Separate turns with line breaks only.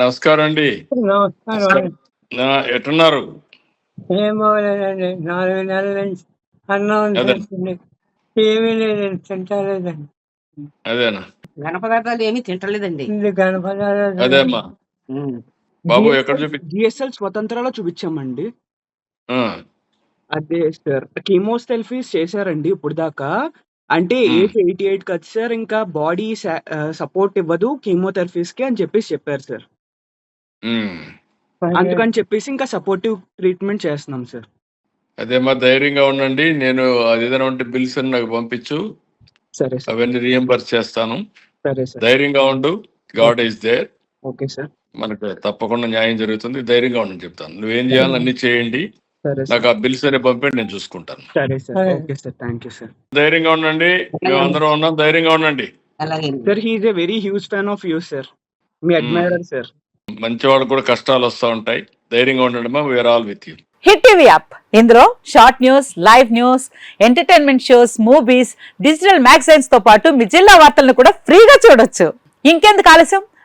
నమస్కారం అండి
నమస్కారం.
ఎట్టున్నారు?
ఏం బాగోలేదండి నాలుగు నెలల నుంచి అన్నం. తింటుంది ఏమీ లేదండి తింటలేదండి.
అదేనా?
ఘన పదార్థాలు ఏమీ తింటలేదండి.
ఇది గణపదాలు
అదే అమ్మా బాబు ఎక్కడ చూపి
జిఎస్ఎల్ స్వతంత్రాలో చూపించామండి. అదే సార్. కీమోథెరపీస్ చేశారండి ఇప్పుడు దాకా అంటే. ఏజ్ ఎయిటీ ఎయిట్ కదా సార్ ఇంకా బాడీ సపోర్ట్ ఇవ్వదు కీమోథెరపీస్కి అని చెప్పేసి చెప్పారు సార్. అందుకని చెప్పేసి ఇంకా సపోర్టివ్ ట్రీట్మెంట్ చేస్తున్నాం సార్.
అదేమ్మా ధైర్యంగా ఉండండి నేను అది ఏదైనా ఉంటే బిల్స్ అని నాకు పంపించు.
సరే సార్.
అవన్నీ రియంబర్స్ చేస్తాను.
సరే సార్.
ధైర్యంగా ఉండు God is there.
Okay sir.
మనకు తప్పకుండా న్యాయం జరుగుతుంది ధైర్యంగా ఉండని చెప్తాను. నువ్వేం చేయాలో అన్ని చేయండి. నాకు ఆ బిల్స్ అనే పంపండి నేను చూసుకుంటాను.
సరే sir. Okay sir. Thank you sir.
ధైర్యంగా ఉండండి. మేమందరం ఉన్నాం. ధైర్యంగా ఉండండి.
Sir he is a very huge fan of you sir. Me admirer sir.
మంచి వాళ్ళకి కూడా కష్టాలు వస్తూ ఉంటాయి. ధైర్యంగా ఉండండి మా we're all with you
hit TV app. ఇందులో short news live news entertainment shows movies digital మ్యాగజైన్స్తో పాటు మీ జిల్లా వార్తలను కూడా ఫ్రీగా చూడొచ్చు. ఇంకెందుకు ఆలస్యం?